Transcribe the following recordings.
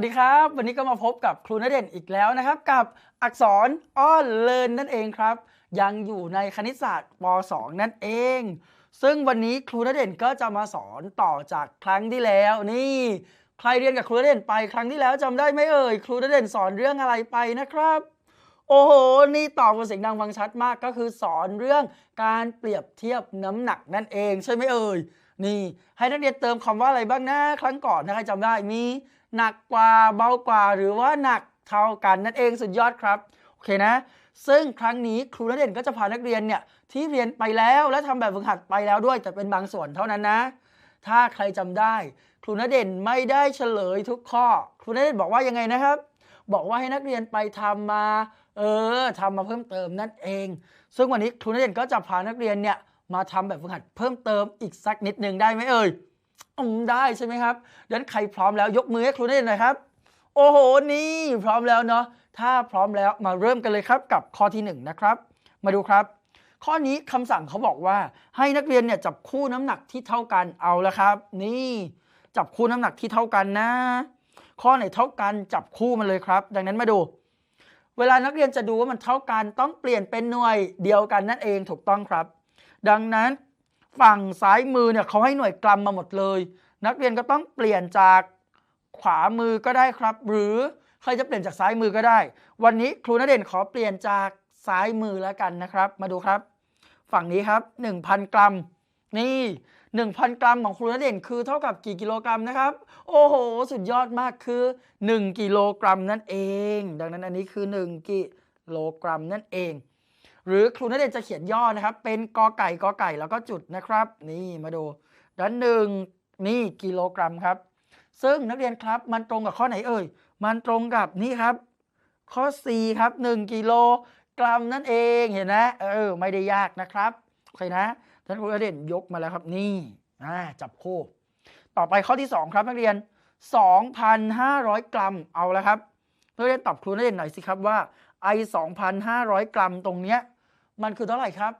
วัสดีครับ วันนี้ก็มาพบกับครูณเด่นอีกแล้วนะครับ กับอักษรอ้อนเลินนั่นเองครับ ยังอยู่ในคณิตศาสตร์ป .2 นั่นเอง ซึ่งวันนี้ครูณเด่นก็จะมาสอนต่อจากครั้งที่แล้วนี่ ใครเรียนกับครูณเด่นไปครั้งที่แล้วจำได้ไหมเอ่ยครูณเด่นสอนเรื่องอะไรไปนะครับ โอ้โหนี่ตอบกันเสียงดังฟังชัดมากก็คือสอนเรื่องการเปรียบเทียบน้ำหนักนั่นเอง ใช่ไหมเอ่ยนี่ ให้นักเรียนเติมคำว่าอะไรบ้างนะครั้งก่อนถ้าใครจำได้มี หนักกว่าเบากว่าหรือว่าหนักเท่ากันนั่นเองสุดยอดครับโอเคนะ ซึ่งครั้งนี้ครูณเด่นก็จะพานักเรียนเนี่ยที่เรียนไปแล้วและทำแบบฝึกหัดไปแล้วด้วย แต่เป็นบางส่วนเท่านั้นนะ ถ้าใครจำได้ ครูณเด่นไม่ได้เฉลยทุกข้อ ครูณเด่นบอกว่ายังไงนะครับ บอกว่าให้นักเรียนไปทำมา เออทำมาเพิ่มเติมนั่นเอง ซึ่งวันนี้ครูณเด่นก็จะพานักเรียนเนี่ยมาทำแบบฝึกหัดเพิ่มเติมอีกสักนิดหนึ่งได้ไหมเอ่ย อืมได้ใช่ไหมครับดังนั้นใครพร้อมแล้วยกมือให้ครูณเด่นหน่อยครับ โอ้โหนี่พร้อมแล้วเนาะถ้าพร้อมแล้วมาเริ่มกันเลยครับกับข้อที่1นงนะครับ มาดูครับ ข้อนี้คำสั่งเขาบอกว่า ให้นักเรียนเนี่ยจับคู่น้ำหนักที่เท่ากันเอาละครับ นี่จับคู่น้ำหนักที่เท่ากันนะ ข้อไหนเท่ากันจับคู่มันเลยครับ ดังนั้นมาดู เวลานักเรียนจะดูว่ามันเท่ากันต้องเปลี่ยนเป็นหน่วยเดียวกันนั่นเองถูกต้องครับ ดังนั้น ฝั่งซ้ายมือเนี่ยเขาให้หน่วยกรัมมาหมดเลย นักเรียนก็ต้องเปลี่ยนจากขวามือก็ได้ครับ หรือใครจะเปลี่ยนจากซ้ายมือก็ได้ วันนี้ครูณเด่นขอเปลี่ยนจากซ้ายมือแล้วกันนะครับ มาดูครับ ฝั่งนี้ครับ 1,000 กรัม นี่ 1,000 กรัมของครูณเด่นคือเท่ากับกี่กิโลกรัมนะครับ โอ้โห สุดยอดมากคือ 1 กิโลกรัมนั่นเอง ดังนั้นอันนี้คือ 1 กิโลกรัมนั่นเอง หรือครูณเด่นจะเขียนย่อนะครับ เป็นกอไก่กอไก่แล้วก็จุดนะครับ นี่มาดูด้านหนึ่งนี่กิโลกรัมครับ ซึ่งนักเรียนครับมันตรงกับข้อไหนเอ่ย มันตรงกับนี่ครับ ข้อ 4 ครับ 1 กิโลกรัมนั่นเองเห็นนะเออไม่ได้ยากนะครับโอเคนะท่านครูณเด่นยกมาแล้วครับนี่อ่าจับคู่ ต่อไปข้อที่ 2 ครับนักเรียน 2,500 กรัมเอาแล้วครับนักเรียนตอบครูณเด่นหน่อยสิครับว่าไอ2,500 กรัมตรงเนี้ย มันคือเท่าไหร่ครับ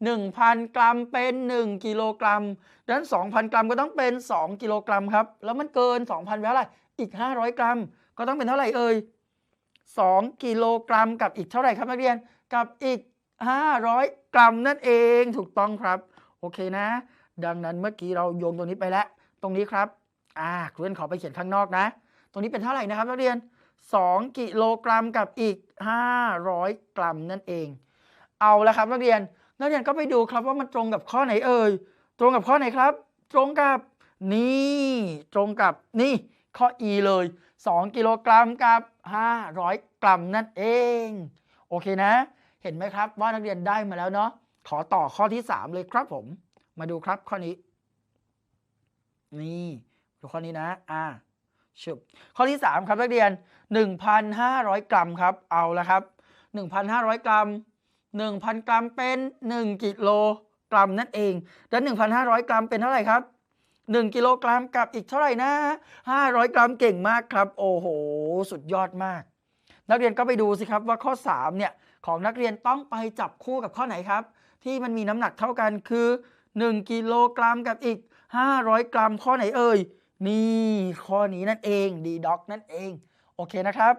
1,000 กรัมเป็น 1 กิโลกรัมดังนั้น 2,000 กรัมก็ต้องเป็น 2 กิโลกรัมครับ แล้วมันเกิน 2,000ไปเท่าไหร่อีก 500 กรัม ก็ต้องเป็นเท่าไหร่เอ่ย2 กิโลกรัมกับอีกเท่าไหร่ครับนักเรียนกับอีก 500 กรัมนั่นเองถูกต้องครับ โอเคนะ ดังนั้นเมื่อกี้เราโยงตรงนี้ไปแล้ว ตรงนี้ครับอ่าเรียนขอไปเขียนข้างนอกนะ ตรงนี้เป็นเท่าไหร่นะครับนักเรียน 2 กิโลกรัมกับอีก 500 กรัมนั่นเอง เอาและครับนักเรียน นักเรียนก็ไปดูครับว่ามันตรงกับข้อไหนเอ่ย ตรงกับข้อไหนครับ ตรงกับนี่ตรงกับนี่ข้อ E เลย 2 กิโลกรัมกับ 500 กรัมนั่นเอง โอเคนะ เห็นไหมครับว่านักเรียนได้มาแล้วเนาะขอต่อข้อที่ 3 เลยครับผม มาดูครับข้อนี้ นี่ดูข้อนี้นะ อ่าชุบข้อที่ 3 ครับนักเรียน 1,500 กรัมครับ เอาละครับ 1,500 กรัม 1,000 กรัมเป็น 1 กิโลกรัมนั่นเองและ1,500 กรัมเป็นเท่าไหร่ครับ 1 กิโลกรัมกับอีกเท่าไหร่นะ 500 กรัมเก่งมากครับ โอ้โห สุดยอดมาก นักเรียนก็ไปดูสิครับว่าข้อ 3 เนี่ย ของนักเรียนต้องไปจับคู่กับข้อไหนครับ ที่มันมีน้ำหนักเท่ากันคือ 1 กิโลกรัมกับอีก 500 กรัมข้อไหนเอ่ยนี่ข้อนี้นั่นเองดีด็อกนั่นเอง โอเคนะครับ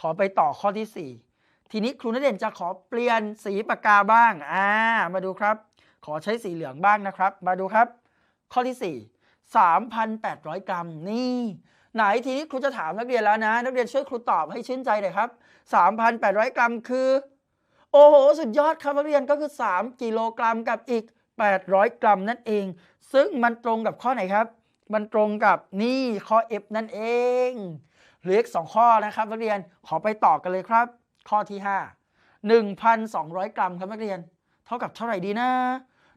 ขอไปต่อข้อที่ 4 ทีนี้ครูณเด่นจะขอเปลี่ยนสีปากกาบ้างอ่ามาดูครับ ขอใช้สีเหลืองบ้างนะครับ มาดูครับ ข้อที่ 4 3,800 กรัมนี่ ไหนทีนี้ครูจะถามนักเรียนแล้วนะ นักเรียนช่วยครูตอบให้ชื่นใจหน่อยครับ 3,800 กรัมคือ โอ้โห สุดยอดครับนักเรียนก็คือ 3 กิโลกรัมกับอีก 800 กรัมนั่นเอง ซึ่งมันตรงกับข้อไหนครับ มันตรงกับนี่ข้อ F นั่นเองเหลืออีกสองข้อนะครับนักเรียนขอไปต่อกันเลยครับ ข้อที่ 5 1,200 กรัมครับนักเรียน เท่ากับเท่าไหร่ดีนะ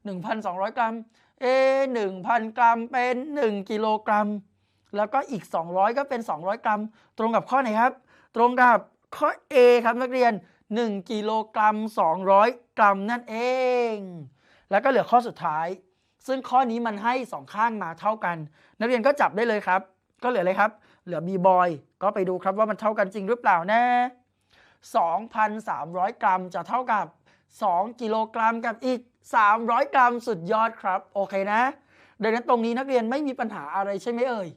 1,200 กรัม เอ1,000 กรัมเป็น 1 กิโลกรัม แล้วก็อีก 200 ก็เป็น 200 กรัม ตรงกับข้อไหนครับ ตรงกับข้อ A ครับนักเรียน 1 กิโลกรัม 200 กรัมนั่นเอง แล้วก็เหลือข้อสุดท้าย ซึ่งข้อนี้มันให้ 2 ข้างมาเท่ากัน นักเรียนก็จับได้เลยครับ ก็เหลืออะไรครับ เหลือ B boy ก็ไปดูครับว่ามันเท่ากันจริงหรือเปล่านะ 2,300 กรัมจะเท่ากับ 2 กิโลกรัมกับอีก 300 กรัมสุดยอดครับ โอเคนะดังนั้นตรงนี้นักเรียนไม่มีปัญหาอะไรใช่ไหมเอ่ย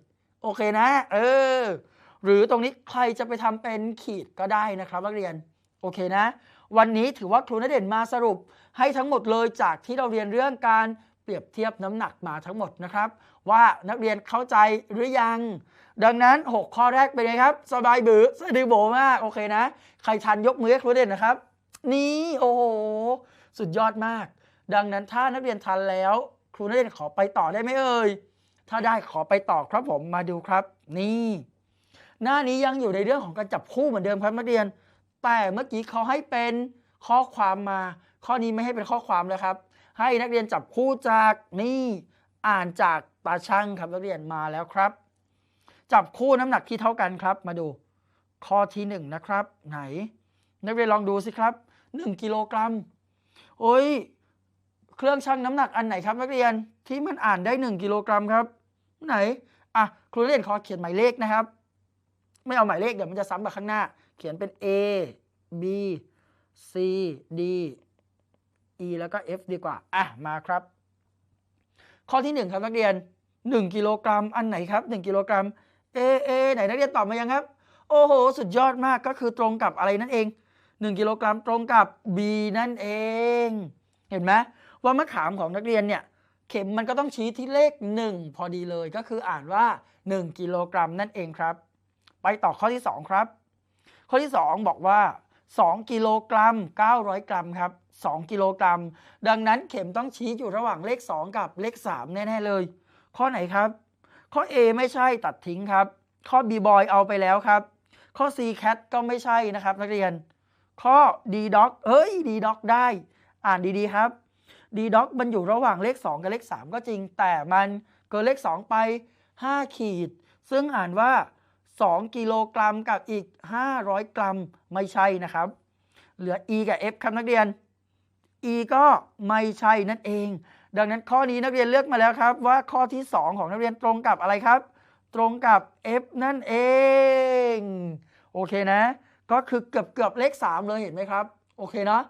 โอเคนะ เออ หรือตรงนี้ใครจะไปทำเป็นขีดก็ได้นะครับนักเรียน โอเคนะ วันนี้ถือว่าครูณเด่นมาสรุปให้ทั้งหมดเลยจากที่เราเรียนเรื่องการเปรียบเทียบน้ำหนักมาทั้งหมดนะครับ ว่านักเรียนเข้าใจหรือยัง ดังนั้น 6 ข้อแรกเป็นไงครับ สบายบือสะดือโบมาก โอเคนะ ใครทันยกมือให้ครูเด่นนะครับ นี่โอ้โห สุดยอดมาก ดังนั้นถ้านักเรียนทันแล้ว ครูนักเรียนขอไปต่อได้ไหมเอ่ย ถ้าได้ขอไปต่อครับผมมาดูครับ นี่ หน้านี้ยังอยู่ในเรื่องของการจับคู่เหมือนเดิมครับนักเรียน แต่เมื่อกี้เขาให้เป็นข้อความมา ข้อนี้ไม่ให้เป็นข้อความแล้วครับ ให้นักเรียนจับคู่จากนี่ อ่านจาก ตาช่างครับนักเรียนมาแล้วครับ จับคู่น้ำหนักที่เท่ากันครับ มาดูข้อที่หนึ่งนะครับ ไหน นักเรียนลองดูสิครับ 1 กิโลกรัมโอ้ยเครื่องชั่งน้ำหนักอันไหนครับนักเรียนที่มันอ่านได้ 1 กิโลกรัมครับ ไหนอะครูเรียนขอเขียนหมายเลขนะครับ ไม่เอาหมายเลขเดี๋ยวมันจะซ้ำกับข้างหน้า เขียนเป็น A B C D E แล้วก็ F ดีกว่า อะ มาครับ ข้อที่ 1 ครับนักเรียน 1 กิโลกรัมอันไหนครับ 1 กิโลกรัม A A ไหนนักเรียนตอบมายังครับ โอ้โห สุดยอดมากก็คือตรงกับอะไรนั่นเอง 1 กิโลกรัมตรงกับ B นั่นเอง เห็นไหมว่ามะขามของนักเรียนเนี่ยเข็มมันก็ต้องชี้ที่เลข 1 พอดีเลยก็คืออ่านว่า 1 กิโลกรัมนั่นเองครับ ไปต่อข้อที่ 2 ครับ ข้อที่ 2 บอกว่า 2 กิโลกรัม 900 กรัมครับ 2 กิโลกรัม ดังนั้นเข็มต้องชี้อยู่ระหว่างเลข 2 กับเลข 3 แน่ ๆ เลย ข้อไหนครับ ข้อ A ไม่ใช่ตัดทิ้งครับ ข้อ B boy เอาไปแล้วครับ ข้อ C cat ก็ไม่ใช่นะครับ นักเรียน ข้อ D dog เฮ้ย D dog ได้ อ่านดีๆครับ D dog มันอยู่ระหว่างเลข 2 กับเลข 3 ก็จริง แต่มันเกินเลข 2 ไป 5 ขีด ซึ่งอ่านว่า 2 กิโลกรัมกับอีก 500 กรัมไม่ใช่นะครับ เหลือ E กับ F ครับนักเรียน E ก็ไม่ใช่นั่นเอง ดังนั้นข้อนี้นักเรียนเลือกมาแล้วครับ ว่าข้อที่ 2 ของนักเรียนตรงกับอะไรครับ ตรงกับ F นั่นเอง โอเคนะ ก็คือเกือบเกือบเลข 3 เลยเห็นไหมครับ โอเคเนาะ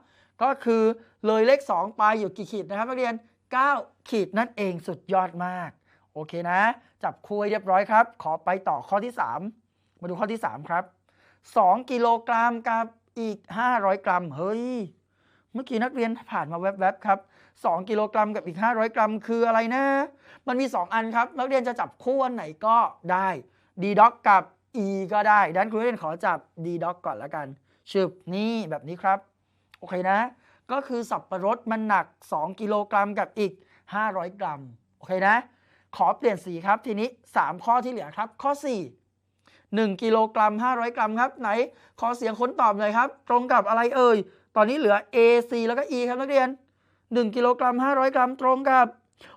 ก็คือเลยเลข 2 ไปอยู่กี่ขีดนะครับนักเรียน 9 ขีดนั่นเองสุดยอดมาก โอเคนะ จับคุยเรียบร้อยครับ ขอไปต่อข้อที่ 3 มาดูข้อที่ 3 ครับ 2 กิโลกรัมกับอีก 500 กรัม เฮ้ย เมื่อกี้นักเรียนผ่านมาแวบๆครับ 2 กิโลกรัมกับอีก 500 กรัม คืออะไรนะ มันมี 2 อันครับ นักเรียนจะจับคู่อันไหนก็ได้ d d o c กับ e ก็ได้ดังนั้นครูเรียนขอจับ d d o c ก่อนล้วกันชึบนี่แบบนี้ครับ โอเคนะ ก็คือสับประรดมันหนัก 2 กิโลกรัมกับอีก 500 กรัม โอเคนะ ขอเปลี่ยนสีครับทีนี้ 3 ข้อที่เหลือครับ ข้อ 4 1กิโลกรัม500 กรัมครับ ไหนขอเสียงค้นตอบหน่อยครับ ตรงกับอะไรเอ่ย ตอนนี้เหลือ A C แล้วก็ E ครับนักเรียน 1กิโลกรัม500 กรัมตรงกับ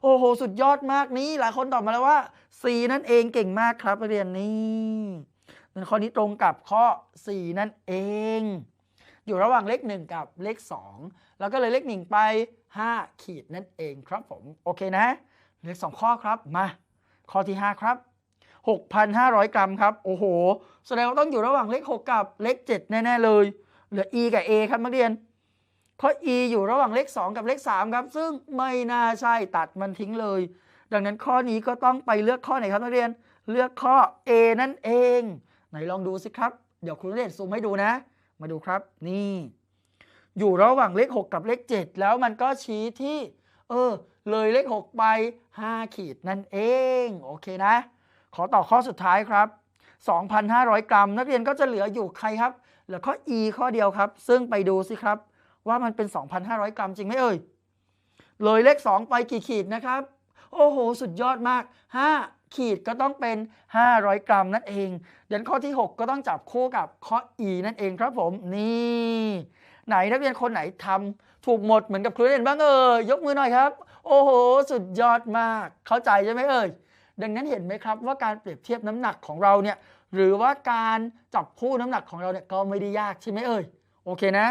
โอ้โห สุดยอดมากนี้ หลายคนตอบมาแล้วว่า C นั่นเองเก่งมากครับนักเรียนนี่ข้อนี้ตรงกับข้อ 4 นั่นเอง อยู่ระหว่างเลข 1 กับเลข 2 แล้วก็เลยเลข 1 ไป 5 ขีดนั่นเองครับผม โอเคนะเหลือ2ข้อครับมา ข้อที่ 5 ครับ 6,500 กรัมครับ โอ้โห แสดงว่าต้องอยู่ระหว่างเลข 6 กับเลข 7 แน่ ๆ เลย เหลือ E กับ A ครับนักเรียนข้อ E อยู่ระหว่างเลข 2 กับเลข 3 ครับ ซึ่งไม่น่าใช่ตัดมันทิ้งเลย ดังนั้นข้อนี้ก็ต้องไปเลือกข้อไหนครับนักเรียน เลือกข้อ A นั่นเอง ไหนลองดูสิครับ เดี๋ยวครูเรียนซูมให้ดูนะ มาดูครับ นี่ อยู่ระหว่างเลข 6 กับเลข 7 แล้วมันก็ชี้ที่ เออ เลยเลข 6 ไป 5 ขีดนั่นเอง โอเคนะ ขอต่อข้อสุดท้ายครับ 2,500 กรัม นักเรียนก็จะเหลืออยู่ใครครับเหลือข้อ E ข้อเดียวครับ ซึ่งไปดูสิครับ ว่ามันเป็น 2,500 กรัมจริงไหมเอ่ย เลยเลข 2 ไปกี่ขีดนะครับ โอ้โห สุดยอดมาก 5 ขีดก็ต้องเป็น 500 กรัมนั่นเองเดี๋ยวข้อที่ 6 ก็ต้องจับคู่กับข้อ E นั่นเองครับผม นี่ ไหนนักเรียนคนไหนทำถูกหมดเหมือนกับครูเรียนบ้างเอ่ยยกมือหน่อยครับ โอ้โห สุดยอดมาก เข้าใจใช่ไหมเอ่ย ดังนั้นเห็นไหมครับว่าการเปรียบเทียบน้ำหนักของเราเนี่ยหรือว่าการจับคู่น้ำหนักของเราเนี่ยก็ไม่ได้ยากใช่ไหมเอ่ยโอเคนะ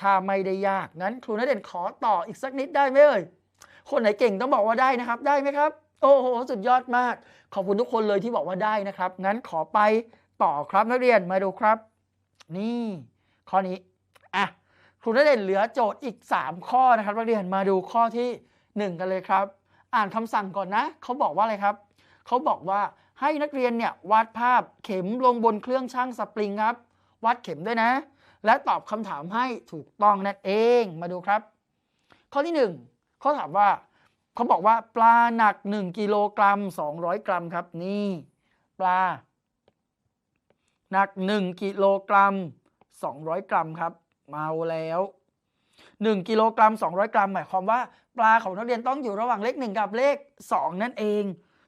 ถ้าไม่ได้ยากงั้นครูนัเด่นขอต่ออีกสักนิดได้ไหมเอ่ยคนไหนเก่งต้องบอกว่าได้นะครับ ได้ไหมครับ โอ้โหสุดยอดมาก ขอบคุณทุกคนเลยที่บอกว่าได้นะครับ งั้นขอไปต่อครับนักเรียนมาดูครับ นี่ ข้อนี้อะครูนัเด่นเหลือโจทย์อีก 3 ข้อนะครับนักเรียนมาดูข้อที่ 1 กันเลยครับ อ่านคำสั่งก่อนนะเขาบอกว่าอะไรครับ เขาบอกว่าให้นักเรียนเนี่ยวาดภาพเข็มลงบนเครื่องช่างสปริงครับวาดเข็มด้วยนะ และตอบคำถามให้ถูกต้องนั่นเองมาดูครับ ข้อที่ 1เขาถามว่าเขาบอกว่าปลาหนัก 1กิโลกรัม 200 กรัมครับนี่ ปลา หนัก 1กิโลกรัม 200 กรัมครับ เมาแล้ว 1กิโลกรัม 200 กรัม หมายความว่า ปลาของนักเรียนต้องอยู่ระหว่างเลข 1 กับเลข 2 นั่นเอง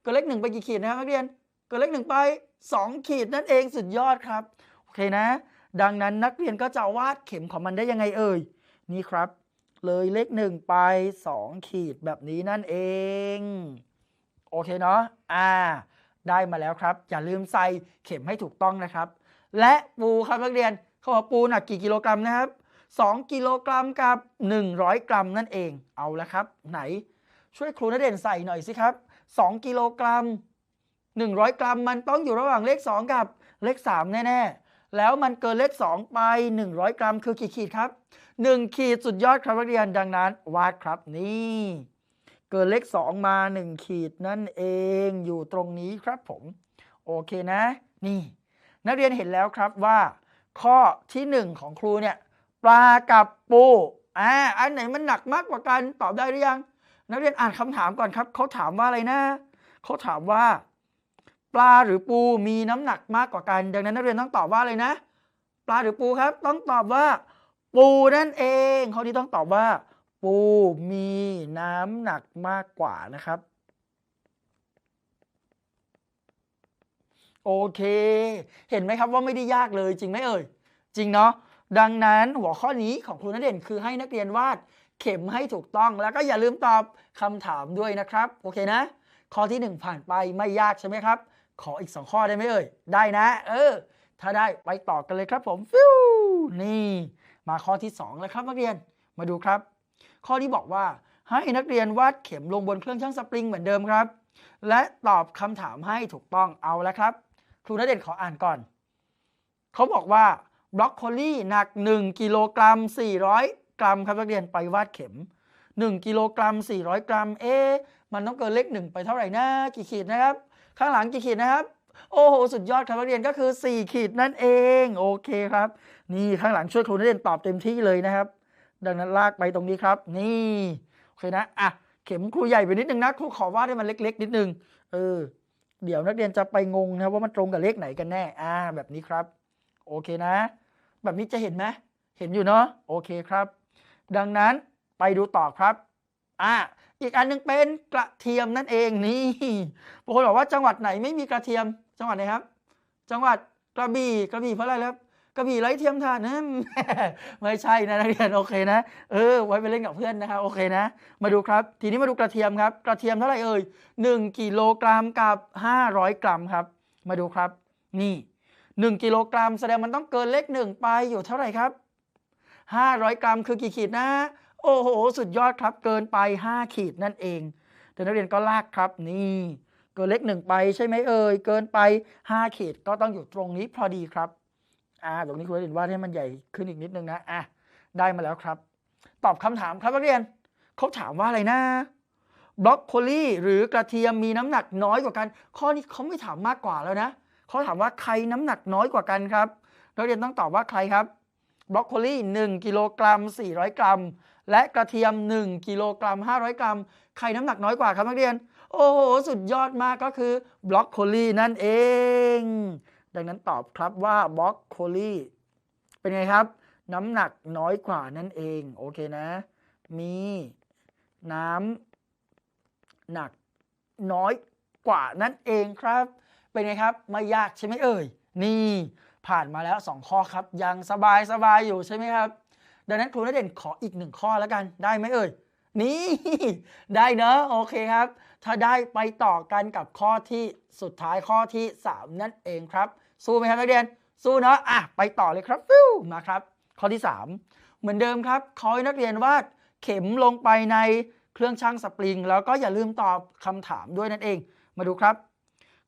เกินเลข1ไปกี่ขีดนะครับนักเรียนเกินเลข1ไป 2 ขีดนั่นเองสุดยอดครับ โอเคนะ ดังนั้นนักเรียนก็จะวาดเข็มของมันได้ยังไงเอ่ย นี่ครับ เลยเลข1ไป 2 ขีดแบบนี้นั่นเอง โอเคเนาะอ่า ได้มาแล้วครับ อย่าลืมใส่เข็มให้ถูกต้องนะครับ และปูครับนักเรียนเขาบอกปูหนักกี่กิโลกรัมนะครับ 2 กิโลกรัมกับ 100 กรัมนั่นเองเอาละครับ ไหนช่วยครูนเด่นใส่หน่อยสิครับ 2 กิโลกรัม 100 กรัมมันต้องอยู่ระหว่างเลข 2 กับเลข 3 แน่ ๆ แล้วมันเกินเลข 2 ไป 100 กรัมคือกี่ขีดครับ 1 ขีดสุดยอดครับนักเรียนดังนั้น วาดครับนี่ เกินเลข 2 มา 1 ขีดนั่นเองอยู่ตรงนี้ครับผม โอเคนะ นี่ นักเรียนเห็นแล้วครับว่า ข้อที่ 1 ของครูเนี่ยปลากับปูอ่าอันไหนมันหนักมากกว่ากันตอบได้หรือยัง นักเรียนอ่านคำถามก่อนครับ เขาถามว่าอะไรนะ เขาถามว่า ปลาหรือปูมีน้ำหนักมากกว่ากัน ดังนั้นนักเรียนต้องตอบว่าอะไรนะ ปลาหรือปูครับ ต้องตอบว่า ปูนั่นเองข้อนี้ต้องตอบว่า ปูมีน้ำหนักมากกว่านะครับ โอเค เห็นไหมครับว่าไม่ได้ยากเลยจริงไหมเอ่ย จริงเนาะดังนั้นหัวข้อนี้ของครูนัเด่นคือให้นักเรียนวาด เข็มให้ถูกต้อง แล้วก็อย่าลืมตอบคำถามด้วยนะครับ โอเคนะ ข้อที่ 1 ผ่านไปไม่ยากใช่ไหมครับ ขออีก 2 ข้อได้ไหมเอ่ย ได้นะ เออ ถ้าได้ไปต่อกันเลยครับผมฟิวนี่ มาข้อที่ 2 แล้วครับนักเรียน มาดูครับ ข้อนี้บอกว่าให้นักเรียนวาดเข็มลงบนเครื่องช่างสปริงเหมือนเดิมครับ และตอบคำถามให้ถูกต้องเอาแล้วครับ ครูณเด่นขออ่านก่อน เขาบอกว่าบรอกโคลี่หนัก 1 กิโลกรัม400 กรัมครับนักเรียนไปวาดเข็ม 1 กิโลกรัม 400 กรัม เอ๊มันต้องเกินเลขหนึ่งไปเท่าไหร่นะกี่ขีดนะครับ ข้างหลังกี่ขีดนะครับ โอ้โห สุดยอดครับนักเรียนก็คือ 4 ขีดนั่นเอง โอเคครับ นี่ข้างหลังช่วยครูนักเรียนตอบเต็มที่เลยนะครับ ดังนั้นลากไปตรงนี้ครับ นี่โอเคนะอะเข็มครูใหญ่ไปนิดนึงนะครูขอวาดให้มันเล็ก ๆ นิดนึงเออเดี๋ยวนักเรียนจะไปงงนะว่ามันตรงกับเลขไหนกันแน่อ่าแบบนี้ครับ โอเคนะ แบบนี้จะเห็นไหมเห็นอยู่เนาะโอเคครับ ดังนั้นไปดูต่อครับ อ่าอีกอันหนึงเป็นกระเทียมนั่นเองนี่บางคนบอกว่าจังหวัดไหนไม่มีกระเทียม จังหวัดไหนครับ จังหวัดกระบี่กระบี่เพราะอะไรครับกระบี่ไร้เทียมทานนะไม่ใช่นะนักเรียนโอเคนะเออไว้ไปเล่นกับเพื่อนนะครับโอเคนะ มาดูครับ ทีนี้มาดูกระเทียมครับ กระเทียมเท่าไหร่เอ่ย1กิโลกรัมกับ 500 กรัมครับ มาดูครับ นี่ 1กิโลกรัมแสดงมันต้องเกินเลขหนึ่งไปอยู่เท่าไหร่ครับ 500 กรัมคือกี่ขีดนะ โอ้โห สุดยอดครับ เกินไป 5 ขีดนั่นเองเดี๋ยวนักเรียนก็ลากครับนี่เกินเลขหนึ่งไปใช่ไหมเอ่ยเกินไป 5 ขีดก็ต้องอยู่ตรงนี้พอดีครับอ่าตรงนี้คุณนักเรียนวาดให้มันใหญ่ขึ้นอีกนิดนึงนะอะได้มาแล้วครับ ตอบคำถามครับนักเรียนเขาถามว่าอะไรนะบล็อกโคลีหรือกระเทียมมีน้ำหนักน้อยกว่ากัน ข้อนี้เขาไม่ถามมากกว่าแล้วนะเขาถามว่าใครน้ำหนักน้อยกว่ากันครับนักเรียนต้องตอบว่าใครครับ บล็อกโคลี1กิโลกรัม 400 กรัม และกระเทียม 1กิโลกรัม 500 กรัม ใครน้ำหนักน้อยกว่าครับนักเรียน โอ้โห สุดยอดมากก็คือบล็อกโคลีนั่นเอง ดังนั้นตอบครับว่าบล็อกโคลีเป็นไงครับ น้ำหนักน้อยกว่านั่นเอง โอเคนะ มีน้ำหนักน้อยกว่านั่นเองครับ เป็นไงครับ ไม่ยากใช่ไหมเอ่ย นี่ ผ่านมาแล้ว 2 ข้อครับ ยังสบายสบายอยู่ใช่ไหมครับ ดังนั้นครูณเด่นขออีกหนึ่งข้อแล้วกันได้ไหมเอ่ย นี่ ได้เนอะโอเคครับ ถ้าได้ไปต่อกันกับข้อที่สุดท้ายข้อที่ 3 นั่นเองครับ สู้ไหมครับนักเรียน สู้เนอะอะไปต่อเลยครับฟิวมาครับ ข้อที่ 3 เหมือนเดิมครับขอให้นักเรียนวาดเข็มลงไปในเครื่องช่างสปริง แล้วก็อย่าลืมตอบคำถามด้วยนั่นเอง มาดูครับ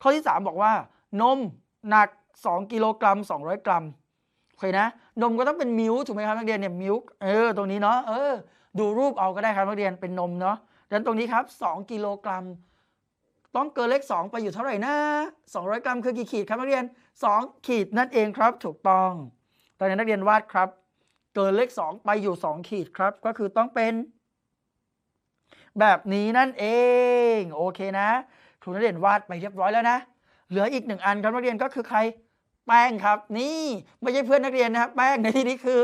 ข้อที่ 3 บอกว่านมหนัก 2กิโลกรัม 200 กรัมโอเคนะ นมก็ต้องเป็นมิลค์ถูกไหมครับนักเรียนเนี่ยมิลค์เออตรงนี้เนาะเออดูรูปเอาก็ได้ครับนักเรียนเป็นนมเนาะดังนั้นตรงนี้ครับ 2 กิโลกรัม ต้องเกินเลข 2 ไปอยู่เท่าไหร่นะ 200 กรัมคือกี่ขีดครับนักเรียน 2 ขีดนั่นเองครับถูกต้อง ตอนนี้นักเรียนวาดครับ เกินเลข 2 ไปอยู่ 2 ขีดครับ ก็คือต้องเป็น แบบนี้นั่นเอง โอเคนะครูนักเรียนวาดไปเรียบร้อยแล้วนะ เหลืออีกหนึ่งอันครับนักเรียนก็คือใครแป้งครับ นี่ไม่ใช่เพื่อนนักเรียนนะครับแป้งในที่นี้คือ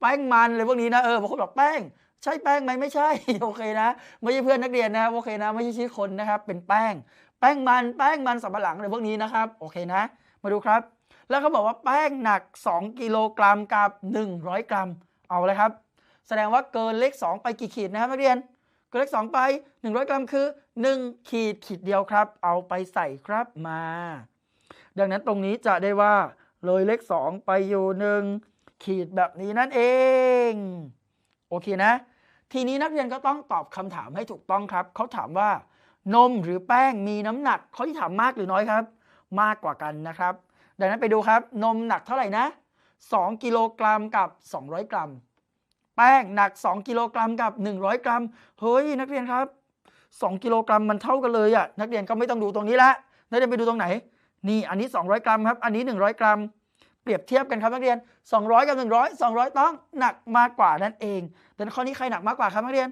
แป้งมันเลยพวกนี้นะเออบางคนบอกแป้งใช่แป้งไหมไม่ใช่โอเคนะ ไม่ใช่เพื่อนนักเรียนนะครับโอเคนะ ไม่ใช่ชื่อคนนะครับ เป็นแป้ง แป้งมันแป้งมันสำปะหลังอะไรพวกนี้นะครับโอเคนะ มาดูครับ แล้วเขาบอกว่าแป้งหนัก 2 กิโลกรัมกับ 100 กรัม เอาเลยครับ แสดงว่าเกินเลข 2 ไปกี่ขีดนะครับนักเรียน เกินเลข2ไป 100 กรัมคือ 1 ขีดขีดเดียวครับ เอาไปใส่ครับมา ดังนั้นตรงนี้จะได้ว่าเลยเลข 2 ไปอยู่หนึ่งขีดแบบนี้นั่นเอง โอเคนะ ทีนี้นักเรียนก็ต้องตอบคำถามให้ถูกต้องครับ เขาถามว่า นมหรือแป้งมีน้ำหนักเขาที่ถามมากหรือน้อยครับ มากกว่ากันนะครับ ดังนั้นไปดูครับ นมหนักเท่าไหร่นะ 2 กิโลกรัมกับ 200 กรัม แป้งหนัก 2 กิโลกรัมกับ 100 กรัม เฮ้ย นักเรียนครับ 2 กิโลกรัมมันเท่ากันเลยอะนักเรียนก็ไม่ต้องดูตรงนี้ละนักเรียนไปดูตรงไหน นี่อันนี้ 200 กรัมครับ อันนี้ 100 กรัม เปรียบเทียบกันครับนักเรียน 200 กับ 100 200 ต้องหนักมากกว่านั่นเองดังนั้นข้อนี้ใครหนักมากกว่าครับนักเรียน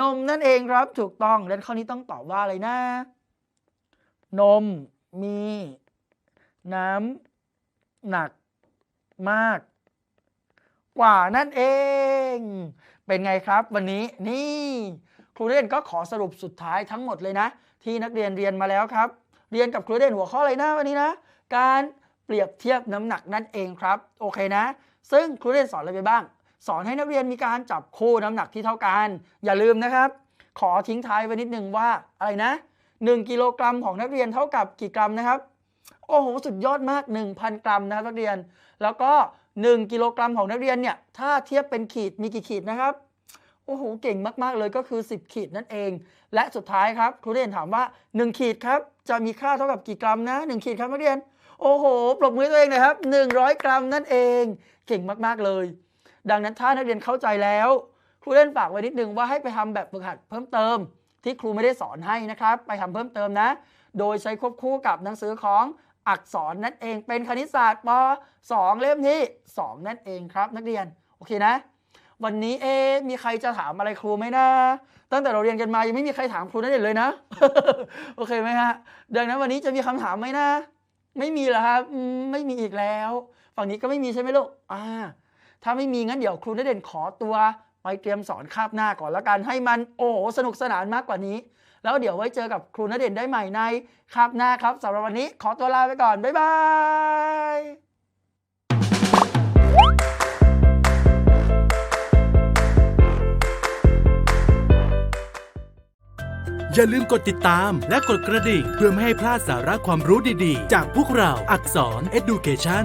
นมนั่นเองครับถูกต้องดังนั้นข้อนี้ต้องตอบว่าอะไรนะ นมมีน้ำหนักมาก กว่านั่นเอง เป็นไงครับวันนี้นี่ครูเรียนก็ขอสรุปสุดท้ายทั้งหมดเลยนะ ที่นักเรียนเรียนมาแล้วครับ เรียนกับครูเรียนหัวข้ออะไรนะวันนี้นะ การเปรียบเทียบน้ำหนักนั่นเองครับ โอเคนะ ซึ่งครูเรียนสอนอะไรไปบ้าง สอนให้นักเรียนมีการจับคู่น้ำหนักที่เท่ากัน อย่าลืมนะครับ ขอทิ้งท้ายไว้นิดนึงว่าอะไรนะ 1 กิโลกรัมของนักเรียนเท่ากับกี่กรัมนะครับ โอ้โหสุดยอดมาก 1,000 กรัมนะครับนักเรียน แล้วก็ 1กิโลกรัมของนักเรียนเนี่ยถ้าเทียบเป็นขีดมีกี่ขีดนะครับโอ้โหเก่งมาก ๆ เลยก็คือ 10 ขีดนั่นเอง และสุดท้ายครับ ครูเรียนถามว่า 1 ขีดครับ จะมีค่าเท่ากับกี่กรัมนะ 1 ขีดครับนักเรียน โอ้โห ปรบมือตัวเองนะครับ 100 กรัมนั่นเอง เก่งมาก ๆ เลย ดังนั้นถ้านักเรียนเข้าใจแล้ว ครูเล่นฝากไว้นิดนึงว่าให้ไปทำแบบฝึกหัดเพิ่มเติม ที่ครูไม่ได้สอนให้นะครับ ไปทำเพิ่มเติมนะ โดยใช้ควบคู่กับหนังสือของ อักษรนั่นเองเป็นคณิตศาสตร์ป .2 เล่มที่ 2 นั่นเองครับ นักเรียนโอเคนะ วันนี้เอะมีใครจะถามอะไรครูไหมนะ ตั้งแต่เราเรียนกันมายังไม่มีใครถามครูนั่นเลยนะ โอเคไหมฮะดังนั้นวันนี้จะมีคำถามไหมนะ ไม่มีเหรอครับไม่มีอีกแล้ว ฝั่งนี้ก็ไม่มีใช่ไหมลูกอ่าถ้าไม่มีงั้นเดี๋ยวครูณเด่นขอตัว ไปเตรียมสอนคาบหน้าก่อนแล้วกันให้มันโอ้สนุกสนานมากกว่านี้ แล้วเดี๋ยวไว้เจอกับครูณเด่นได้ใหม่ในคาบหน้าครับสำหรับวันนี้ขอตัวลาไปก่อน บ๊ายบายอย่าลืมกดติดตามและกดกระดิ่งเพื่อไม่ให้พลาดสาระความรู้ดีๆ จากพวกเราอักษร Education